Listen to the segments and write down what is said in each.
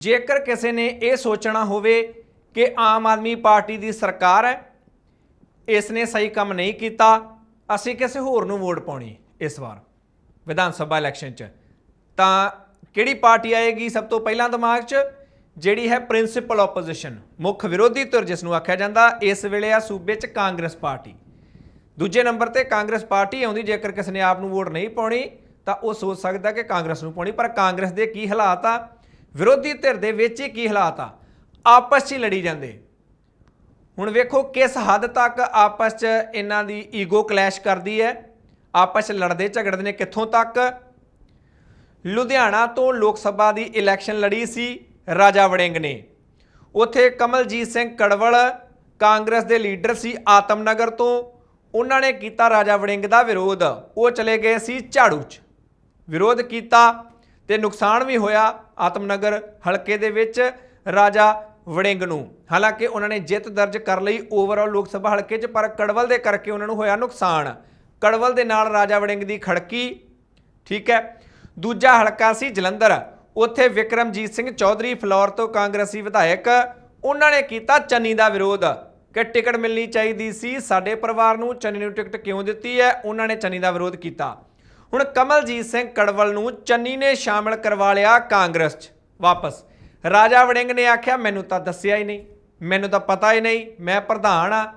ਜੇਕਰ ਕਿਸੇ ਨੇ ਇਹ ਸੋਚਣਾ ਹੋਵੇ ਕਿ ਆਮ ਆਦਮੀ ਪਾਰਟੀ ਦੀ ਸਰਕਾਰ ਹੈ, ਇਸ ਨੇ ਸਹੀ ਕੰਮ ਨਹੀਂ ਕੀਤਾ, ਅਸੀਂ ਕਿਸੇ ਹੋਰ ਨੂੰ ਵੋਟ ਪਾਉਣੀ ਇਸ ਵਾਰ ਵਿਧਾਨ ਸਭਾ ਇਲੈਕਸ਼ਨ 'ਚ। ਤਾਂ ਕਿਹੜੀ ਪਾਰਟੀ ਆਏਗੀ ਸਭ ਤੋਂ ਪਹਿਲਾਂ ਦਿਮਾਗ 'ਚ? ਜਿਹੜੀ ਹੈ ਪ੍ਰਿੰਸੀਪਲ ਆਪੋਜੀਸ਼ਨ, ਮੁੱਖ ਵਿਰੋਧੀ ਧਿਰ ਜਿਸ ਨੂੰ ਆਖਿਆ ਜਾਂਦਾ, ਇਸ ਵੇਲੇ ਆ ਸੂਬੇ 'ਚ ਕਾਂਗਰਸ ਪਾਰਟੀ। ਦੂਜੇ ਨੰਬਰ ਤੇ ਕਾਂਗਰਸ ਪਾਰਟੀ ਆਉਂਦੀ, ਜੇਕਰ ਕਿਸੇ ਨੇ ਆਪ ਨੂੰ ਵੋਟ ਨਹੀਂ ਪਾਉਣੀ, ਤਾਂ ਉਹ ਸੋਚ ਸਕਦਾ ਕਿ ਕਾਂਗਰਸ ਨੂੰ ਪਾਉਣੀ, ਪਰ ਕਾਂਗਰਸ ਦੇ ਕੀ ਹਾਲਾਤ ਆ? ਵਿਰੋਧੀ ਧਿਰ ਦੇ ਵਿੱਚ ਹੀ ਕੀ ਹਾਲਾਤ ਆ? ਆਪਸ 'ਚ ਹੀ ਲੜੀ ਜਾਂਦੇ। ਹੁਣ ਵੇਖੋ ਕਿਸ ਹੱਦ ਤੱਕ ਆਪਸ 'ਚ ਇਹਨਾਂ ਦੀ ਈਗੋ ਕਲੈਸ਼ ਕਰਦੀ ਹੈ। ਆਪਸ 'ਚ ਲੜਦੇ ਝਗੜਦੇ ਨੇ ਕਿੱਥੋਂ ਤੱਕ? ਲੁਧਿਆਣਾ ਤੋਂ ਲੋਕ ਸਭਾ ਦੀ ਇਲੈਕਸ਼ਨ ਲੜੀ ਸੀ ਰਾਜਾ ਵੜਿੰਗ ਨੇ। ਉੱਥੇ ਕਮਲਜੀਤ ਸਿੰਘ ਕੜਵਲ ਕਾਂਗਰਸ ਦੇ ਲੀਡਰ ਸੀ ਆਤਮਨਗਰ ਤੋਂ। ਉਹਨਾਂ ਨੇ ਕੀਤਾ ਰਾਜਾ ਵੜਿੰਗ ਦਾ ਵਿਰੋਧ। ਉਹ ਚਲੇ ਗਏ ਸੀ ਝਾੜੂ 'ਚ। ਵਿਰੋਧ ਕੀਤਾ ਤੇ ਨੁਕਸਾਨ ਵੀ ਹੋਇਆ ਆਤਮਨਗਰ ਹਲਕੇ ਦੇ ਵਿੱਚ ਰਾਜਾ ਵੜਿੰਗ ਨੂੰ। ਹਾਲਾਂਕਿ ਉਹਨਾਂ ਨੇ ਜਿੱਤ ਦਰਜ ਕਰ ਲਈ ਓਵਰਆਲ ਲੋਕ ਸਭਾ ਹਲਕੇ 'ਚ, ਪਰ ਕੜਵਲ ਦੇ ਕਰਕੇ ਉਹਨਾਂ ਨੂੰ ਹੋਇਆ ਨੁਕਸਾਨ। ਕੜਵਲ ਦੇ ਨਾਲ ਰਾਜਾ ਵੜਿੰਗ ਦੀ ਖੜਕੀ, ਠੀਕ ਹੈ। ਦੂਜਾ ਹਲਕਾ ਸੀ ਜਲੰਧਰ। ਉੱਥੇ ਵਿਕਰਮਜੀਤ ਸਿੰਘ ਚੌਧਰੀ ਫਲੌਰ ਤੋਂ ਕਾਂਗਰਸੀ ਵਿਧਾਇਕ, ਉਹਨਾਂ ਨੇ ਕੀਤਾ ਚੰਨੀ ਦਾ ਵਿਰੋਧ। ਕਿ ਟਿਕਟ ਮਿਲਣੀ ਚਾਹੀਦੀ ਸੀ ਸਾਡੇ ਪਰਿਵਾਰ ਨੂੰ, ਚੰਨੀ ਨੂੰ ਟਿਕਟ ਕਿਉਂ ਦਿੱਤੀ ਹੈ? ਉਹਨਾਂ ਨੇ ਚੰਨੀ ਦਾ ਵਿਰੋਧ ਕੀਤਾ। ਹੁਣ ਕਮਲਜੀਤ ਸਿੰਘ ਕੜਵਲ ਨੂੰ ਚੰਨੀ ਨੇ ਸ਼ਾਮਲ ਕਰਵਾ ਲਿਆ ਕਾਂਗਰਸ 'ਚ। ਵਾਪਸ। ਰਾਜਾ ਵੜਿੰਗ ਨੇ ਆਖਿਆ, ਮੈਨੂੰ ਤਾਂ ਦੱਸਿਆ ਹੀ ਨਹੀਂ। ਮੈਨੂੰ ਤਾਂ ਪਤਾ ਹੀ ਨਹੀਂ। ਮੈਂ ਪ੍ਰਧਾਨ ਆ।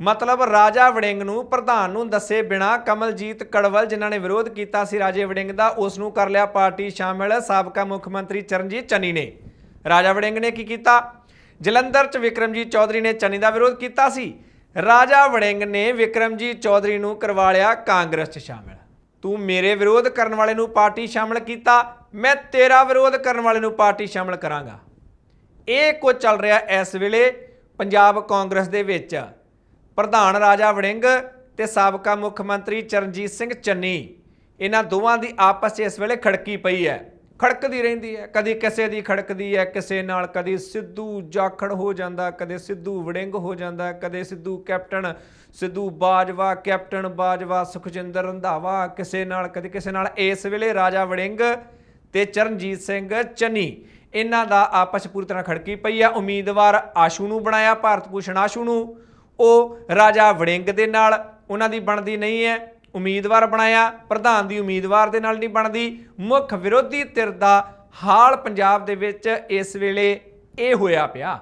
ਮਤਲਬ ਰਾਜਾ ਵੜਿੰਗ ਨੂੰ ਪ੍ਰਧਾਨ ਨੂੰ ਦੱਸੇ ਬਿਨਾ ਕਮਲਜੀਤ ਕੜਵਲ, ਜਿਨ੍ਹਾਂ ਨੇ ਵਿਰੋਧ ਕੀਤਾ ਸੀ ਰਾਜੇ ਵੜਿੰਗ ਦਾ, ਉਸ ਨੂੰ ਕਰ ਲਿਆ ਪਾਰਟੀ ਸ਼ਾਮਿਲ। ਸਾਬਕਾ ਮੁੱਖ ਮੰਤਰੀ ਚਰਨਜੀਤ ਚੰਨੀ ਨੇ। ਰਾਜਾ ਵੜਿੰਗ ਨੇ ਕੀ ਕੀਤਾ? ਜਲੰਧਰ 'ਚ ਵਿਕਰਮਜੀਤ ਚੌਧਰੀ ਨੇ ਚੰਨੀ ਦਾ ਵਿਰੋਧ ਕੀਤਾ ਸੀ। ਰਾਜਾ ਵੜਿੰਗ ਨੇ ਵਿਕਰਮਜੀਤ ਚੌਧਰੀ ਨੂੰ ਕਰਵਾ ਲਿਆ ਕਾਂਗਰਸ 'ਚ ਸ਼ਾਮਿਲ। ਤੂੰ ਮੇਰੇ ਵਿਰੋਧ ਕਰਨ ਵਾਲੇ ਨੂੰ ਪਾਰਟੀ ਸ਼ਾਮਲ ਕੀਤਾ, ਮੈਂ ਤੇਰਾ ਵਿਰੋਧ ਕਰਨ ਵਾਲੇ ਨੂੰ ਪਾਰਟੀ ਸ਼ਾਮਲ ਕਰਾਂਗਾ। ਇਹ ਕੁਝ ਚੱਲ ਰਿਹਾ ਇਸ ਵੇਲੇ ਪੰਜਾਬ ਕਾਂਗਰਸ ਦੇ ਵਿੱਚ। ਪ੍ਰਧਾਨ ਰਾਜਾ ਵੜਿੰਗ ਤੇ ਸਾਬਕਾ ਮੁੱਖ ਮੰਤਰੀ ਚਰਨਜੀਤ ਸਿੰਘ ਚੰਨੀ, ਇਹਨਾਂ ਦੋਵਾਂ ਦੀ ਆਪਸ 'ਚ ਇਸ ਵੇਲੇ ਖੜਕੀ ਪਈ ਹੈ। ਖੜਕਦੀ ਰਹਿੰਦੀ ਹੈ। ਕਦੀ ਕਿਸੇ ਦੀ ਖੜਕਦੀ ਹੈ, ਕਿਸੇ ਨਾਲ ਕਦੀ ਸਿੱਧੂ ਜਾਖੜ ਹੋ ਜਾਂਦਾ, ਕਦੇ ਸਿੱਧੂ ਵੜਿੰਗ ਹੋ ਜਾਂਦਾ, ਕਦੇ ਸਿੱਧੂ ਕੈਪਟਨ, ਸਿੱਧੂ ਬਾਜਵਾ, ਕੈਪਟਨ ਬਾਜਵਾ ਸੁਖਜਿੰਦਰ ਰੰਧਾਵਾ, ਕਿਸੇ ਨਾਲ ਕਦੇ ਕਿਸੇ ਨਾਲ। ਇਸ ਵੇਲੇ ਰਾਜਾ ਵੜਿੰਗ ਤੇ ਚਰਨਜੀਤ ਸਿੰਘ ਚੰਨੀ, ਇਹਨਾਂ ਦਾ ਆਪਸ ਪੂਰੀ ਤਰ੍ਹਾਂ ਖੜਕੀ ਪਈ ਆ ਉਮੀਦਵਾਰ ਆਸ਼ੂ ਨੂੰ ਬਣਾਇਆ, ਭਾਰਤ ਭੂਸ਼ਣ ਆਸ਼ੂ ਨੂੰ। ਉਹ ਰਾਜਾ ਵੜਿੰਗ ਦੇ ਨਾਲ, ਉਹਨਾਂ ਦੀ ਬਣਦੀ ਨਹੀਂ ਹੈ। ਉਮੀਦਵਾਰ ਬਣਾਇਆ। ਪ੍ਰਧਾਨ ਦੀ ਉਮੀਦਵਾਰ ਦੇ ਨਾਲ ਨਹੀਂ ਬਣਦੀ। ਮੁੱਖ ਵਿਰੋਧੀ ਧਿਰ ਦਾ ਹਾਲ ਪੰਜਾਬ ਦੇ ਵਿੱਚ ਇਸ ਵੇਲੇ ਇਹ ਹੋਇਆ ਪਿਆ।